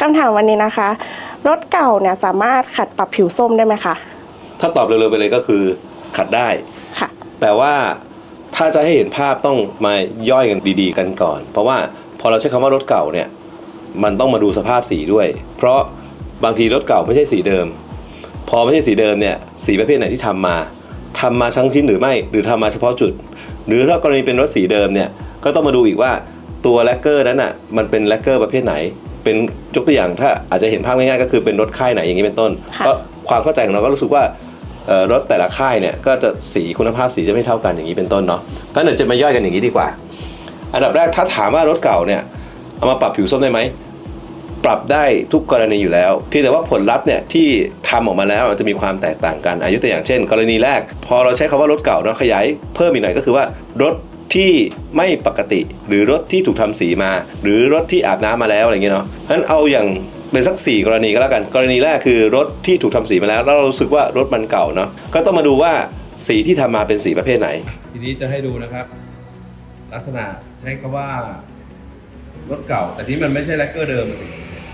คำถามวันนี้นะคะ รถเก่าเนี่ยสามารถขัดปรับผิวส้มได้ไหมคะ ถ้าตอบเร็วๆไปเลยก็คือขัดได้ ค่ะ แต่ว่าถ้าจะให้เห็นภาพต้องมาย่อยกันดีๆกันก่อน เพราะว่าพอเราใช้คำว่ารถเก่าเนี่ยมันต้องมาดูสภาพสีด้วย เพราะบางทีรถเก่าไม่ใช่สีเดิม พอไม่ใช่สีเดิมเนี่ยสีประเภทไหนที่ทำมาทำมาชั้งชิ้นหรือไม่ หรือทำมาเฉพาะจุด หรือถ้ากรณีเป็นรถสีเดิมเนี่ยก็ต้องมาดูอีกว่าตัวแลกเกอร์นั้นอะมันเป็นแลกเกอร์ประเภทไหน เป็นยกตัวอย่างถ้าอาจจะเห็นภาพง่ายๆก็คือเป็นรถค่ายไหนอย่างนี้เป็นต้นค่ะเพราะความเข้าใจของเราก็รู้สึกว่าเอ่อรถแต่ละค่ายเนี่ยก็จะสีคุณภาพสีจะไม่เท่ากันอย่างนี้เป็นต้นเนาะงั้นเดี๋ยวจะมาย่อยกันอย่างนี้ดีกว่า อันดับแรกถ้าถามว่ารถเก่าเนี่ยเอามาปรับผิวส้มได้ไหมปรับได้ทุกกรณีอยู่แล้ว เพียงแต่ว่าผลลัพธ์เนี่ยที่ทำออกมาแล้วมันจะมีความแตกต่างกันอายุตัวอย่างเช่น กรณีแรก พอเราใช้คำว่ารถเก่าเนาะขยายเพิ่มอีกหน่อยก็คือว่ารถ ที่ไม่ปกติ หรือรถที่ถูกทำสีมา หรือรถที่อาบน้ำมาแล้วอะไรเงี้ยเนาะเพราะฉะนั้นเอาอย่างเป็นสักสี่กรณีก็แล้วกัน กรณีแรกคือรถที่ถูกทำสีมาแล้ว แล้วเรารู้สึกว่ารถมันเก่าเนาะก็ต้องมาดูว่าสีที่ทำมาเป็นสีประเภทไหน ทีนี้จะให้ดูนะครับ ลักษณะใช้คำว่ารถเก่า แต่ที่มันไม่ใช่แลกเกอร์เดิม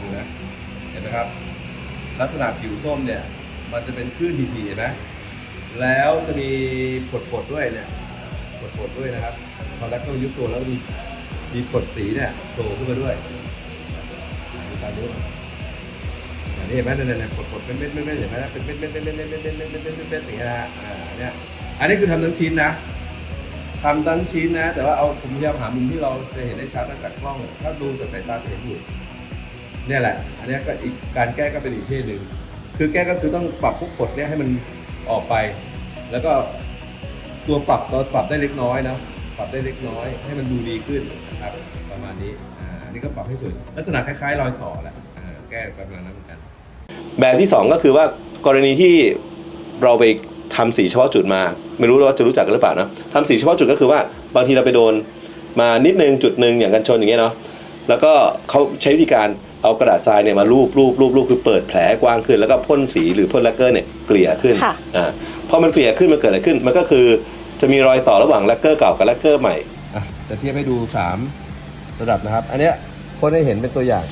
ดูนะเห็นไหมครับ ลักษณะผิวส้มเนี่ย มันจะเป็นคลื่นทีๆเห็นไหมแล้วจะมีผดๆด้วยเนี่ย ผดด้วยนะครับพอแลกเกอร์ยุบตัวแล้วมีมีผดสีเนี่ยโผล่ขึ้นมาด้วยดูตามนี้อันนี้เห็นไหมเนี่ยเนี่ยผดๆเป็นเม็ดๆเม็ดเห็นไหมนะเป็นเม็ดๆเม็ดๆเม็ดเม็ดเม็ดเม็ดเม็ดเม็ดอย่างเงี้ยนะอ่าเนี่ยอันนี้คือทำทั้งชิ้นนะทำทั้งชิ้นนะ แต่ว่าเอาผมพยายามหามุมที่เราจะเห็นได้ชัดนะจากกล้องถ้าดูจากสายตาจะเห็นอยู่เนี่ยแหละ อันนี้ก็อีกการแก้ก็เป็นอีกเทศหนึ่งคือแก้ก็คือต้องปรับพวกกฎเนี่ยให้มันออกไป แล้วก็ ตัวปรับเราปรับได้เล็กน้อยนะปรับได้เล็กน้อย ให้มันดูดีขึ้นนะครับประมาณนี้อ่าอันนี้ก็ปรับให้สวยลักษณะคล้ายๆ รอยต่อแหละอ่าแก้ประมาณนั้นเหมือนกัน แบบที่ 2 ก็คือว่ากรณีที่เราไปทำสีเฉพาะจุดมา ไม่รู้ว่าจะรู้จักกันหรือเปล่านะทำสีเฉพาะจุดก็คือว่าบางทีเราไปโดนมานิดนึงจุดหนึ่งอย่างกันชนอย่างเงี้ยเนาะแล้วก็เขาใช้วิธีการเอากระดาษทรายเนี่ยมารูปรูปรูปรูปคือเปิดแผลกว้างขึ้น แล้วก็พ่นสีหรือพ่นแลกเกอร์เนี่ยเกลี่ยขึ้นค่ะ อ่าพอมันเกลี่ยขึ้นมันเกิดอะไรขึ้นมันก็คือ จะมีรอยต่อระหว่างแลกเกอร์เก่ากับแลกเกอร์ใหม่ อะจะเทียบให้ดู 3 ระดับนะครับ อันเนี้ยคนได้เห็นเป็นตัวอย่าง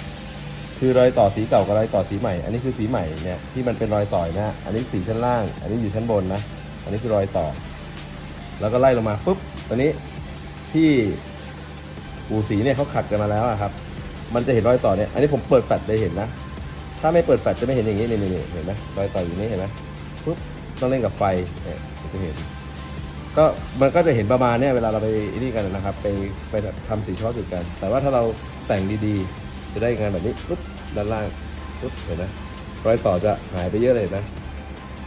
คือรอยต่อสีเก่ากับรอยต่อสีใหม่ อันนี้คือสีใหม่เนี่ยที่มันเป็นรอยต่อยนะอันนี้สีชั้นล่าง อันนี้อยู่ชั้นบนนะ อันนี้คือรอยต่อ แล้วก็ไล่ลงมาปุ๊บตัวนี้ที่ปูสีเนี่ยเขาขัดกันมาแล้วอะครับ มันจะเห็นรอยต่อเนี่ย อันนี้ผมเปิดแฟลชได้เห็นนะ ถ้าไม่เปิดแฟลชจะไม่เห็นอย่างนี้นี่นี่นี่เห็นไหมรอยต่ออยู่นี่เห็นไหมปุ๊บต้องเล่นกับไฟเนี่ยจะเห็น ก็มันก็จะเห็นประมาณเนี้ยเวลาเราไปนี่กันนะครับ ไปไปทำสีเฉพาะจุดกัน แต่ว่าถ้าเราแต่งดีๆ จะได้งานแบบนี้ปุ๊บด้านล่างปุ๊บเห็นไหมรอยต่อจะหายไปเยอะเลยเห็นไหม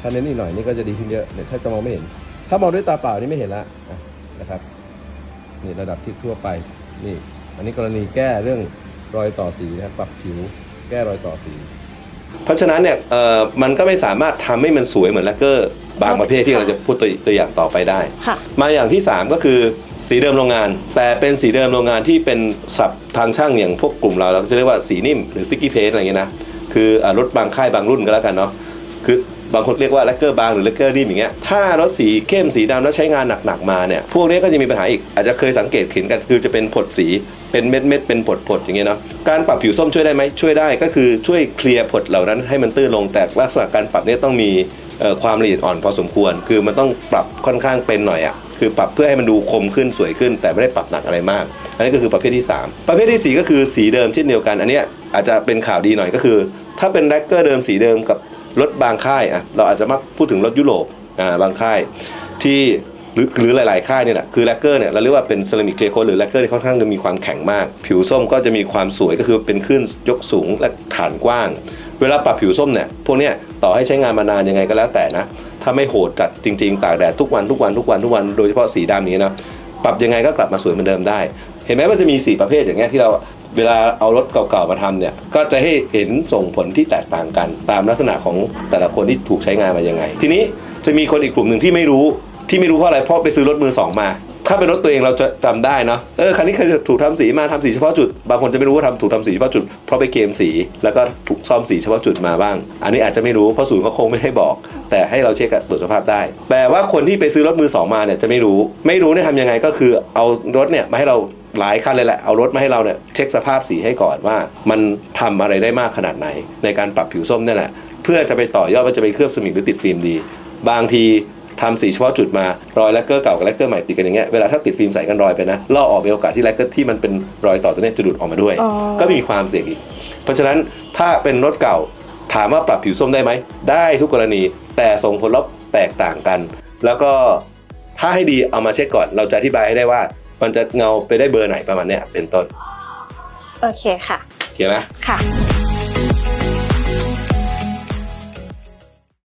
ถ้าเน้นอีกหน่อยนี่ก็จะดีขึ้นเยอะเนี่ยถ้าจะมองไม่เห็น ถ้ามองด้วยตาเปล่านี่ไม่เห็นละนะครับนี่ระดับที่ทั่วไปนี่ อันนี้กรณีแก้เรื่องรอยต่อสีนะครับปรับผิวแก้รอยต่อสี เพราะฉะนั้นเนี่ยเอ่อมันก็ไม่สามารถทำให้มันสวยเหมือนแลกเกอร์ บางประเภทที่เราจะพูดตัวตัวอย่างต่อไปได้ค่ะมาอย่างที่ 3 ก็คือสีเดิมโรงงาน แต่เป็นสีเดิมโรงงานที่เป็นศัพท์ทางช่างอย่างพวกกลุ่มเราเราก็จะเรียกว่าสีนิ่มหรือสติ๊กกี้เพสอะไรอย่างเงี้ยนะคืออ่ารถบางค่ายบางรุ่นก็แล้วกันเนาะคือบางคนเรียกว่าแลกเกอร์บางหรือแลกเกอร์นิ่มอย่างเงี้ยถ้ารถสีเข้มสีดำแล้วใช้งานหนักๆมาเนี่ยพวกนี้ก็จะมีปัญหาอีกอาจจะเคยสังเกตเห็นกันคือจะเป็นผดสีเป็นเม็ดเม็ดๆเป็นผดผดๆอย่างเงี้ยเนาะการปรับผิวส้มช่วยได้ไหมช่วยได้ก็คือช่วยเคลียร์ผดเหล่านั้นให้มันตื้นลงแต่ลักษณะการปรับเนี่ยต้องมีเอ่อ ความละเอียดอ่อนพอสมควร คือมันต้องปรับค่อนข้างเป็นหน่อยอะ่ะคือปรับเพื่อให้มันดูคมขึ้นสวยขึ้น แต่ไม่ได้ปรับหนักอะไรมาก อันนี้ก็คือประเภทที่ 3 ประเภทที่ 4 ก็คือสีเดิมเช่นเดียวกัน อันนี้อาจจะเป็นข่าวดีหน่อยก็คือ ถ้าเป็นแร็กเกอร์เดิมสีเดิมกับรถบางค่ายอะเราอาจจะมักพูดถึงรถยุโรปอ่าบางค่ายที่หรือหรือหลาย ๆ ค่ายเนี่ยแหละคือแลกเกอร์เนี่ยเราเรียกว่าเป็นเซรามิกเคลียร์โคหรือแลกเกอร์ที่ค่อนข้างจะมีความแข็งมาก ผิวส้มก็จะมีความสวยก็คือเป็นขึ้นยกสูงและฐานกว้าง เวลาปรับผิวส้มเนี่ยพวกเนี้ยต่อให้ใช้งานมานานยังไงก็แล้วแต่นะ ถ้าไม่โหดจัดจริงๆ ตากแดดทุกวันทุกวันทุกวันทุกวันโดยเฉพาะสีดำนี้นะปรับยังไงก็กลับมาสวยเหมือนเดิมได้ เห็นไหมมันจะมีสีประเภทอย่างเงี้ยที่เราเวลาเอารถเก่าๆมาทำเนี่ยก็จะให้เห็นส่งผลที่แตกต่างกัน ตามลักษณะของแต่ละคนที่ถูกใช้งานมายังไง ทีนี้จะมีคนอีกกลุ่มหนึ่งที่ไม่รู้ที่ไม่รู้เพราะอะไรเพราะไปซื้อรถมือสองมา ถ้าเป็นรถตัวเองเราจะจำได้เนาะเออคันนี้เคยถูกทำสีมาทำสีเฉพาะจุด บางคนจะไม่รู้ว่าทำถูกทำสีเฉพาะจุดเพราะไปเกมสี แล้วก็ถูกซ่อมสีเฉพาะจุดมาบ้าง อันนี้อาจจะไม่รู้เพราะศูนย์เขาคงไม่ให้บอก แต่ให้เราเช็คตรวจสภาพได้ แต่ว่าคนที่ไปซื้อรถมือสองมาเนี่ยจะไม่รู้ ไม่รู้เนี่ยทำยังไงก็คือเอารถเนี่ยมาให้เราหลายคันเลยแหละ เอารถมาให้เราเนี่ยเช็คสภาพสีให้ก่อนว่า มันทำอะไรได้มากขนาดไหน ในการปรับผิวส้มเนี่ยแหละ เพื่อจะไปต่อยอดว่าจะไปเคลือบสมิกหรือติดฟิล์มดี บางที ทำสีเฉพาะจุดมารอยแลกเกอร์เก่ากับแลกเกอร์ใหม่ติดกันอย่างเงี้ยเวลาถ้าติดฟิล์มใสกันรอยไปนะล่อออกมีโอกาสที่แลกเกอร์ที่มันเป็นรอยต่อตัวเนี้ยจะหลุดออกมาด้วย อ๋อ ก็มีความเสี่ยงอีก เพราะฉะนั้นถ้าเป็นรถเก่าถามว่าปรับผิวส้มได้ไหม ได้ทุกกรณีแต่ส่งผลลัพธ์แตกต่างกัน แล้วก็ถ้าให้ดีเอามาเช็คก่อนเราจะอธิบายให้ได้ว่า มันจะเงาไปได้เบอร์ไหนประมาณเนี้ยเป็นต้นโอเคค่ะเข้าไหม ค่ะ